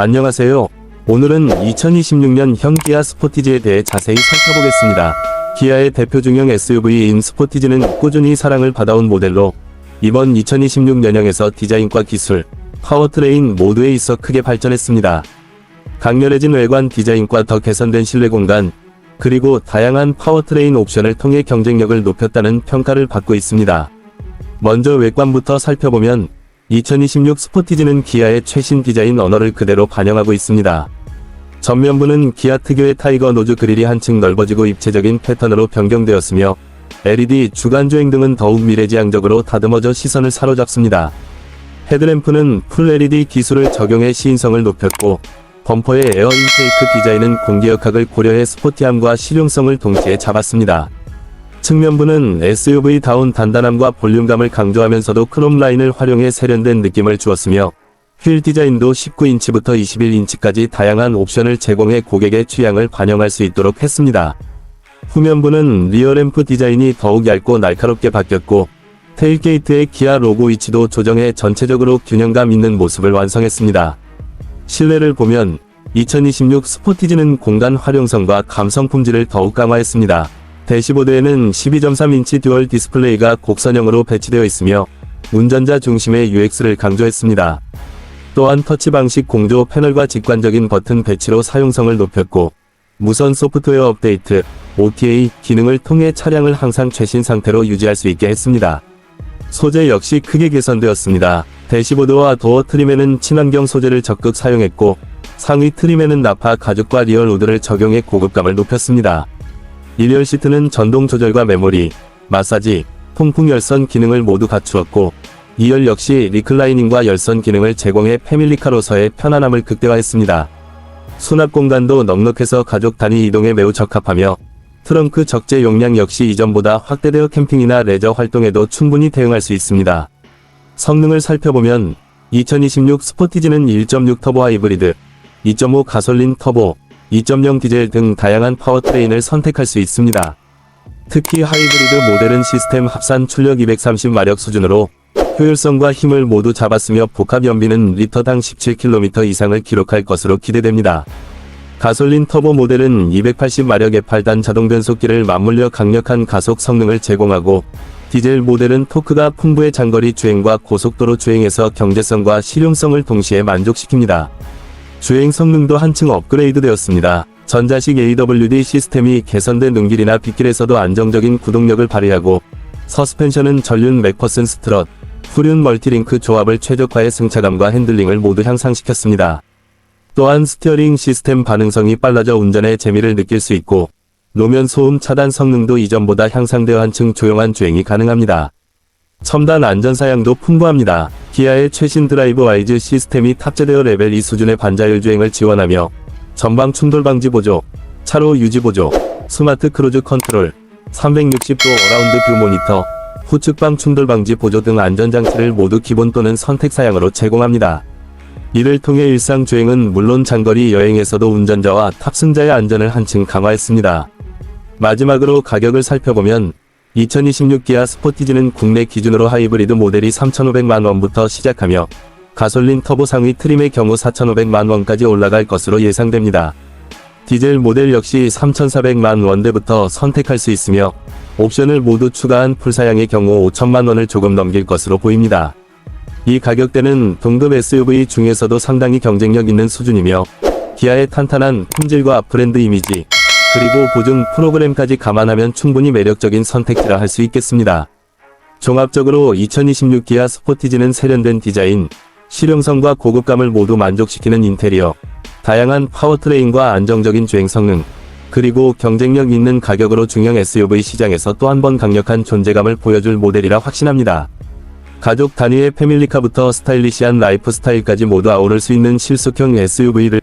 안녕하세요. 오늘은 2026년 형 기아 스포티지에 대해 자세히 살펴보겠습니다. 기아의 대표 중형 SUV인 스포티지는 꾸준히 사랑을 받아온 모델로 이번 2026 년형에서 디자인과 기술, 파워트레인 모두에 있어 크게 발전했습니다. 강렬해진 외관 디자인과 더 개선된 실내 공간, 그리고 다양한 파워트레인 옵션을 통해 경쟁력을 높였다는 평가를 받고 있습니다. 먼저 외관부터 살펴보면 2026 스포티지는 기아의 최신 디자인 언어를 그대로 반영하고 있습니다. 전면부는 기아 특유의 타이거 노즈 그릴이 한층 넓어지고 입체적인 패턴으로 변경되었으며 LED 주간 주행 등은 더욱 미래지향적으로 다듬어져 시선을 사로잡습니다. 헤드램프는 풀 LED 기술을 적용해 시인성을 높였고 범퍼의 에어 인테이크 디자인은 공기역학을 고려해 스포티함과 실용성을 동시에 잡았습니다. 측면부는 SUV다운 단단함과 볼륨감을 강조하면서도 크롬 라인을 활용해 세련된 느낌을 주었으며 휠 디자인도 19인치부터 21인치까지 다양한 옵션을 제공해 고객의 취향을 반영할 수 있도록 했습니다. 후면부는 리어램프 디자인이 더욱 얇고 날카롭게 바뀌었고 테일게이트의 기아 로고 위치도 조정해 전체적으로 균형감 있는 모습을 완성했습니다. 실내를 보면 2026 스포티지는 공간 활용성과 감성 품질을 더욱 강화했습니다. 대시보드에는 12.3인치 듀얼 디스플레이가 곡선형으로 배치되어 있으며 운전자 중심의 UX를 강조했습니다. 또한 터치 방식 공조 패널과 직관적인 버튼 배치로 사용성을 높였고 무선 소프트웨어 업데이트 OTA 기능을 통해 차량을 항상 최신 상태로 유지할 수 있게 했습니다. 소재 역시 크게 개선되었습니다. 대시보드와 도어 트림에는 친환경 소재를 적극 사용했고 상위 트림에는 나파 가죽과 리얼 우드를 적용해 고급감을 높였습니다. 일열 시트는 전동 조절과 메모리, 마사지, 통풍 열선 기능을 모두 갖추었고 2열 역시 리클라이닝과 열선 기능을 제공해 패밀리카로서의 편안함을 극대화했습니다. 수납 공간도 넉넉해서 가족 단위 이동에 매우 적합하며 트렁크 적재 용량 역시 이전보다 확대되어 캠핑이나 레저 활동에도 충분히 대응할 수 있습니다. 성능을 살펴보면 2026 스포티지는 1.6 터보 하이브리드, 2.5 가솔린 터보, 2.0 디젤 등 다양한 파워트레인을 선택할 수 있습니다. 특히 하이브리드 모델은 시스템 합산 출력 230마력 수준으로 효율성과 힘을 모두 잡았으며 복합 연비는 리터당 17km 이상을 기록할 것으로 기대됩니다. 가솔린 터보 모델은 280마력의 8단 자동 변속기를 맞물려 강력한 가속 성능을 제공하고 디젤 모델은 토크가 풍부의 장거리 주행과 고속도로 주행에서 경제성과 실용성을 동시에 만족시킵니다. 주행 성능도 한층 업그레이드 되었습니다. 전자식 AWD 시스템이 개선된 눈길이나 빗길에서도 안정적인 구동력을 발휘하고 서스펜션은 전륜 맥퍼슨 스트럿, 후륜 멀티링크 조합을 최적화해 승차감과 핸들링을 모두 향상시켰습니다. 또한 스티어링 시스템 반응성이 빨라져 운전의 재미를 느낄 수 있고 노면 소음 차단 성능도 이전보다 향상되어 한층 조용한 주행이 가능합니다. 첨단 안전사양도 풍부합니다. 기아의 최신 드라이브 와이즈 시스템이 탑재되어 레벨 2 수준의 반자율 주행을 지원하며 전방 충돌 방지 보조, 차로 유지 보조, 스마트 크루즈 컨트롤, 360도 어라운드 뷰 모니터, 후측방 충돌 방지 보조 등 안전장치를 모두 기본 또는 선택 사양으로 제공합니다. 이를 통해 일상 주행은 물론 장거리 여행에서도 운전자와 탑승자의 안전을 한층 강화했습니다. 마지막으로 가격을 살펴보면 2026 기아 스포티지는 국내 기준으로 하이브리드 모델이 3,500만 원부터 시작하며 가솔린 터보 상위 트림의 경우 4,500만 원까지 올라갈 것으로 예상됩니다. 디젤 모델 역시 3,400만 원대부터 선택할 수 있으며 옵션을 모두 추가한 풀사양의 경우 5천만 원을 조금 넘길 것으로 보입니다. 이 가격대는 동급 SUV 중에서도 상당히 경쟁력 있는 수준이며 기아의 탄탄한 품질과 브랜드 이미지 그리고 보증 프로그램까지 감안하면 충분히 매력적인 선택지라 할 수 있겠습니다. 종합적으로 2026 기아 스포티지는 세련된 디자인, 실용성과 고급감을 모두 만족시키는 인테리어, 다양한 파워트레인과 안정적인 주행 성능, 그리고 경쟁력 있는 가격으로 중형 SUV 시장에서 또 한 번 강력한 존재감을 보여줄 모델이라 확신합니다. 가족 단위의 패밀리카부터 스타일리시한 라이프 스타일까지 모두 아우를 수 있는 실속형 SUV를